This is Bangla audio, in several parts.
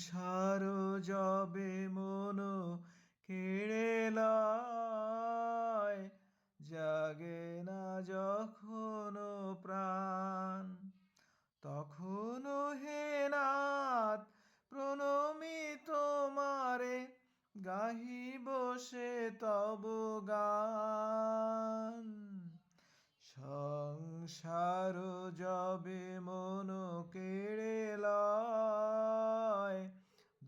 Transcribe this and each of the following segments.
সংসার যবে মন কেড়ে লয়, জাগে না যখন প্রাণ। তখন হে নাথ প্রণমি তোমারে গাহি বসে তব গান। সংসার যবে মন কেড়ে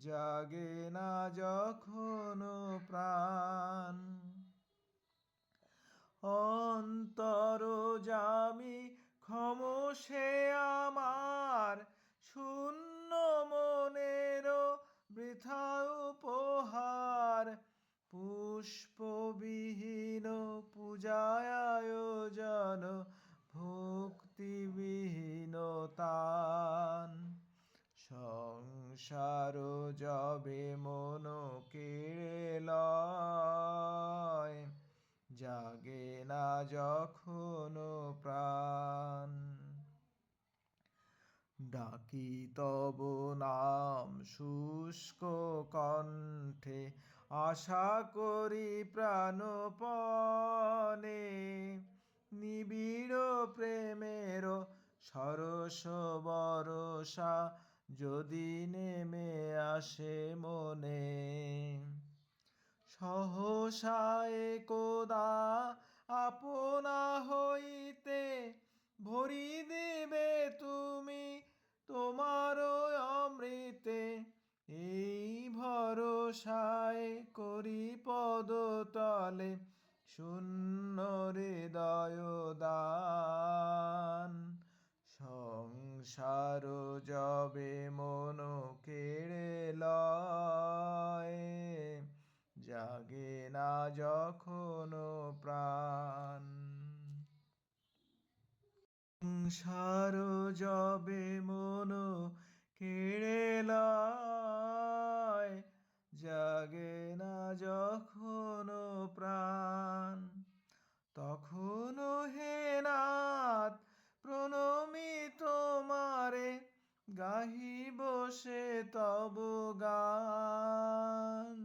জাগে না যখন প্রাণ। অন্তর জামি ক্ষমসে আমার, শূন্য মনের বৃথা উপহার। পুষ্পবিহীন পূজায় আয়োজন ভক্তিবিহীন তান সংসার যবে মন কেড়ে লয়, জাগে না যখন প্রাণ। ডাকি তব নাম শুষ্ক কণ্ঠে, আশা করি প্রাণপণে। নিবিড় প্রেমের সরস বরসা যদি নেমে আসে মনে সহসায় কোদা আপনা হইতে ভরি দেবে তুমি তোমার অমৃতে। এই ভরসায় করি পদতলে শূন্য হৃদয় দান। সংসার যবে মন কেড়ে লয়। জাগে না যখন প্রাণ। সংসার যবে মন কেড়ে লয়। জাগে না যখন বসে তব গান।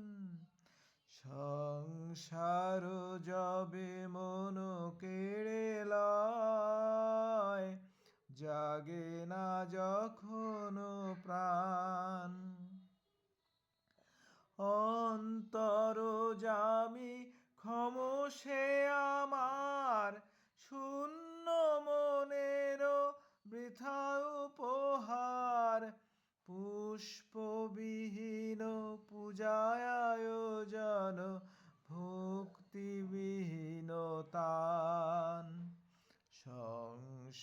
সংসার যবে মন কেড়ে লয়, জাগে না যখন প্রাণ। অন্তর জামি ক্ষমসে আমার, শূন্য মনের বৃথা উপহার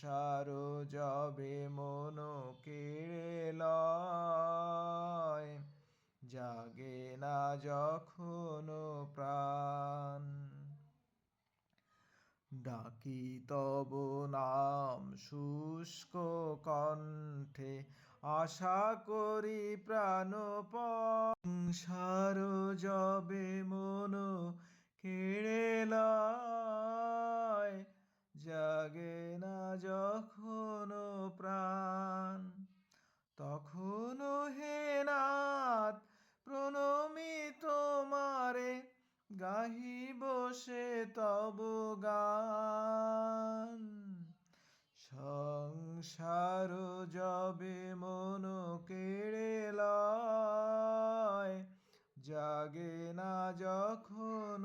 সংসার যবে মন কেড়ে লয়। জাগে না যখন প্রাণ। ডাকি তব নাম শুষ্ক কণ্ঠে, আশা করি প্রাণপংসার যবে মন কেড়ে তখন হে নাথ, প্রণমি তোমারে গাহি বসে তব গান। সংসার যবে মন কেড়ে লয়, জাগে না যখন